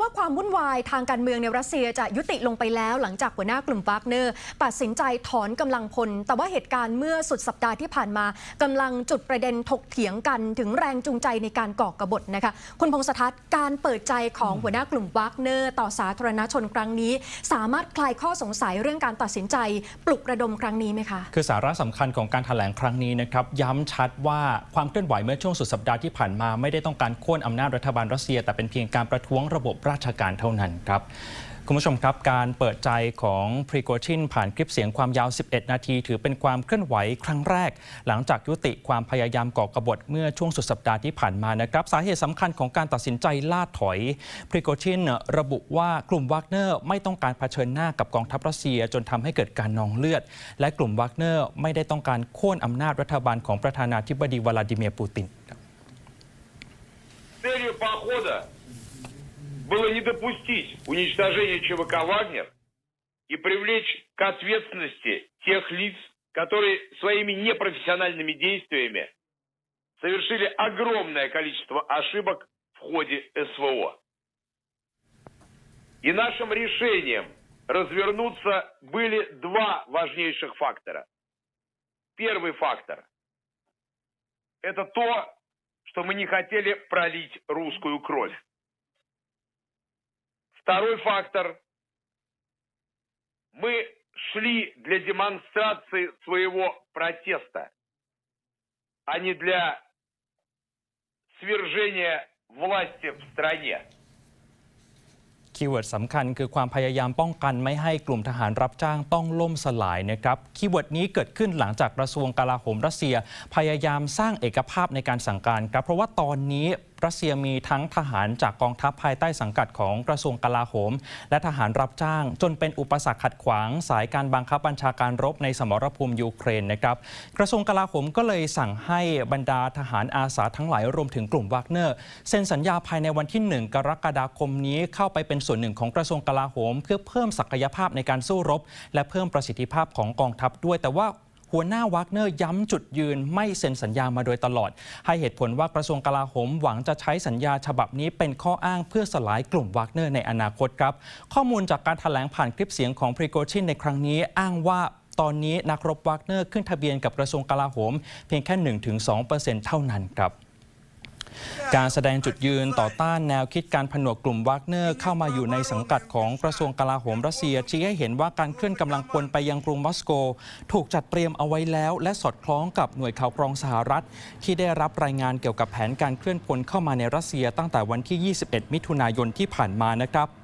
ว่าความวุ่นวายทางการเมืองในรัสเซียจะยุติลงไปแล้ว หลังจากหัวหน้ากลุ่มวากเนอร์ตัดสินใจถอนกำลังพล แต่ว่าเหตุการณ์เมื่อสุดสัปดาห์ที่ผ่านมากำลังจุดประเด็นถกเถียงกันถึงแรงจูงใจในการก่อกบฏนะคะ คุณพงษทัศน์การเปิดใจของหัวหน้ากลุ่มวากเนอร์ต่อสาธารณชนครั้งนี้ สามารถคลายข้อสงสัยเรื่องการตัดสินใจ ปลุกระดมครั้งนี้ไหมคะ คือสาระสำคัญของการถแถลงครั้งนี้นะครับย้ำชัดว่าความเคลื่อนไหวเมื่อช่วงสุดสัปดาห์ที่ผ่านมาไม่ได้ต้องการโค่นอำนาจรัฐบาลรัสเซีย แต่เป็นเพียงการประท้วงระบบราชการเท่านั้นครับคุณผู้ชมครับ การเปิดใจของพริโกชินผ่านคลิปเสียงความยาว 11 นาที ถือเป็นความเคลื่อนไหวครั้งแรก หลังจากยุติความพยายามก่อกบฏเมื่อช่วงสุดสัปดาห์ที่ผ่านมานะครับ สาเหตุสำคัญของการตัดสินใจล่าถอยพริโกชินระบุว่ากลุ่มวากเนอร์ไม่ต้องการเผชิญหน้ากับกองทัพรัสเซียจนทำให้เกิดการนองเลือด และกลุ่มวากเนอร์ไม่ได้ต้องการโค่นอำนาจรัฐบาลของประธานาธิบดีวลาดิเมียร์ปูติน было не допустить уничтожения ЧВК «Вагнер» и привлечь к ответственности тех лиц, которые своими непрофессиональными действиями совершили огромное количество ошибок в ходе СВО. И нашим решением развернуться были два важнейших фактора. Первый фактор – это то, что мы не хотели пролить русскую кровь. Второй фактор. Мы шли для демонстрации своего протеста, а не для свержения власти в стране. คีย์เวิร์ดสำคัญคือความพยายามป้องกันไม่ให้กลุ่มทหารรับจ้างต้องล่มสลายนะครับ คีย์เวิร์ดนี้เกิดขึ้นหลังจากกระทรวงกลาโหมรัสเซีย พยายามสร้างเอกภาพในการสั่งการครับ เพราะว่าตอนนี้ รัสเซียมีทั้งทหารจากกองทัพภายใต้สังกัดของกระทรวงกลาโหม และทหารรับจ้าง จนเป็นอุปสรรคขัดขวาง สายการบังคับบัญชาการรบในสมรภูมิยูเครนนะครับกระทรวงกลาโหมก็เลยสั่งให้บรรดาทหารอาสาทั้งหลายรวมถึงกลุ่มวากเนอร์เซ็นสัญญาภายในวันที่ 1 กรกฎาคมนี้เข้าไปเป็นส่วนหนึ่งของกระทรวงกลาโหม เพื่อเพิ่มศักยภาพในการสู้รบ และเพิ่มประสิทธิภาพของกองทัพด้วยแต่ว่า หัวหน้าวักเนอร์ย้ำจุดยืนไม่เซ็นสัญญามาโดยตลอด ให้เหตุผลว่ากระทรวงกลาโหมหวังจะใช้สัญญาฉบับนี้เป็นข้ออ้างเพื่อสลายกลุ่มวักเนอร์ในอนาคตครับ ข้อมูลจากการถแถลงผ่านคลิปเสียงของพรีโกชินในครั้งนี้อ้างว่าตอนนี้นักรบวักเนอร์ขึ้นทะเบียนกับกระทรวงกลาโหม เพียงแค่ 1-2%เท่านั้นครับ การแสดงจุดยืนต่อต้านแนวคิดการผนวกกลุ่มวากเนอร์เข้ามาอยู่ในสังกัดของกระทรวงกลาโหมรัสเซียชี้ให้เห็นว่าการเคลื่อนกำลังพลไปยังกรุงมอสโก ถูกจัดเตรียมเอาไว้แล้ว และสอดคล้องกับหน่วยข่าวกรองสหรัฐ ที่ได้รับรายงานเกี่ยวกับแผนการเคลื่อนพลเข้ามาในรัสเซียตั้งแต่วันที่ 21 มิถุนายนที่ผ่านมานะครับ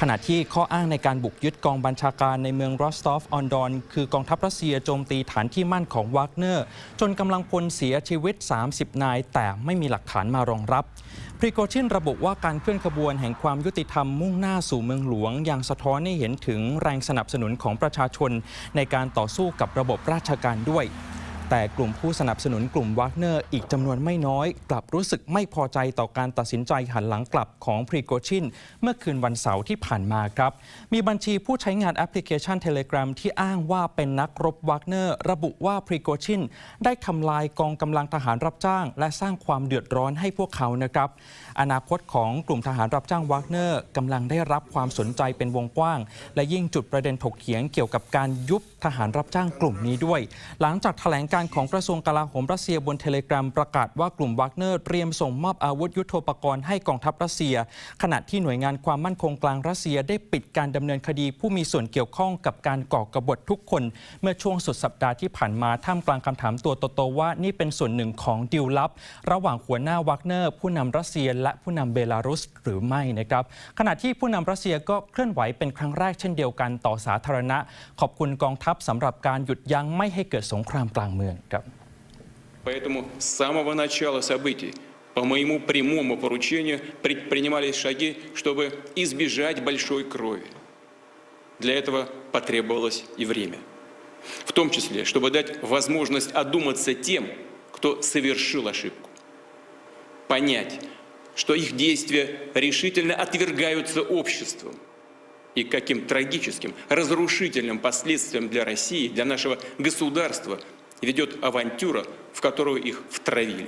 ขณะที่ข้ออ้างในการบุกยึดกองบัญชาการในเมืองรอสตอฟออนดอน คือกองทัพรัสเซียโจมตีฐานที่มั่นของวากเนอร์ จนกำลังพลเสียชีวิต 30 นาย แต่ไม่มีหลักฐานมารองรับพริโกชินระบุว่าการเคลื่อนขบวนแห่งความยุติธรรมมุ่งหน้าสู่เมืองหลวง ยังสะท้อนให้เห็นถึงแรงสนับสนุนของประชาชน ในการต่อสู้กับระบบราชการด้วย แต่กลุ่มผู้สนับสนุนกลุ่มวากเนอร์อีกจำนวนไม่น้อย กลับรู้สึกไม่พอใจต่อการตัดสินใจหันหลังกลับของพรีโกชินเมื่อคืนวันเสาร์ที่ผ่านมาครับ มีบัญชีผู้ใช้งานแอปพลิเคชัน Telegram ที่อ้างว่าเป็นนักรบวากเนอร์ ระบุว่าพรีโกชินได้ทำลายกองกำลังทหารรับจ้าง และสร้างความเดือดร้อนให้พวกเขานะครับ อนาคตของกลุ่มทหารรับจ้างวากเนอร์กำลังได้รับความสนใจเป็นวงกว้าง และยิ่งจุดประเด็นถกเถียงเกี่ยวกับการยุบทหารรับจ้างกลุ่มนี้ด้วย หลังจากแถลงการของกระทรวงกลาโหมรัสเซียบนเทเลกราฟประกาศว่ากลุ่มวากเนอร์เตรียมส่งมอบอาวุธยุโทโธปกรณ์ให้กองทัพรัสเซีย ขณะที่หน่วยงานความมั่นคงกลางรัสเซียได้ปิดการดำเนินคดีผู้มีส่วนเกี่ยวข้องกับการก่อกบฏทุกคน เมื่อช่วงสุดสัปดาห์ที่ผ่านมาท่ามกลางคำถามตัวโตๆว่านี่เป็นส่วนหนึ่งของดิวลับ ระหว่างหัวหน้าวากเนอร์ ผู้นำรัสเซีย และผู้นำเบลารุสหรือไม่นะครับขณะที่ผู้นำรัสเซียก็เคลื่อนไหวเป็นครั้งแรกเช่นเดียวกันต่อสาธารณะ ขอบคุณกองทัพสำหรับการหยุดยั้งไม่ให้เกิดสงครามกลางเมครับ Поэтому с самого начала событий по моему прямому поручению предпринимались шаги, чтобы избежать большой крови. Для этого потребовалось и время. В том числе, чтобы дать возможность одуматься тем, кто совершил ошибку. Понять, что их действия решительно отвергаются обществом и к каким трагическим, разрушительным последствиям для России, для нашего государства ведет авантюра, в которую их втравили.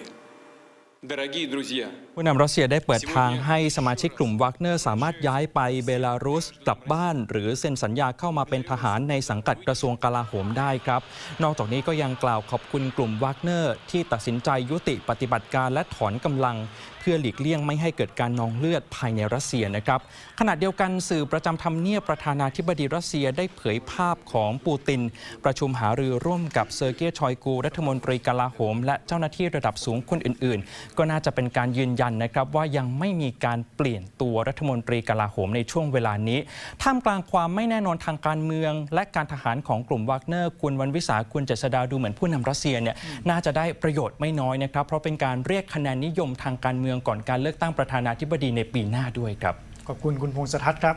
Дорогие друзья, ผู้นำรัสเซียได้เปิดทางให้สมาชิกกลุ่มวักเนอร์สามารถย้ายไปเบลารุสกลับบ้าน หรือเซ็นสัญญาเข้ามาเป็นทหารในสังกัดกระทรวงกลาโหมได้ครับ นอกจากนี้ก็ยังกล่าวขอบคุณกลุ่มวักเนอร์ที่ตัดสินใจยุติปฏิบัติการและถอนกำลัง เ พื่อหลีกเลี่ยงไม่ให้เกิดการนองเลือดภายในรัสเซียนะครับขณะเดียวกันสื่อประจำทำเนียบประธานาธิบดีรัสเซียได้เผยภาพของปูติน ประชุมหารือร่วมกับเซอร์เกียชอยกู รัฐมนตรีกลาโหม และเจ้าหน้าที่ระดับสูงคนอื่น ๆ ก็น่าจะเป็นการยืนยันนะครับว่ายังไม่มีการเปลี่ยนตัวรัฐมนตรีกลาโหมในช่วงเวลานี้ ท่ามกลางความไม่แน่นอนทางการเมือง และการทหารของกลุ่มวากเนอร์คุณวันวิสาคุณเจษดาดูเหมือนผู้นำรัสเซียเนี่ยน่าจะได้ประโยชน์ไม่น้อยนะครับเพราะเป็นการเรียกคะแนนนิยมทางการเมืองก่อนการเลือกตั้งประธานาธิบดีในปีหน้าด้วยครับ ขอบคุณคุณพงษ์สทัศน์ครับ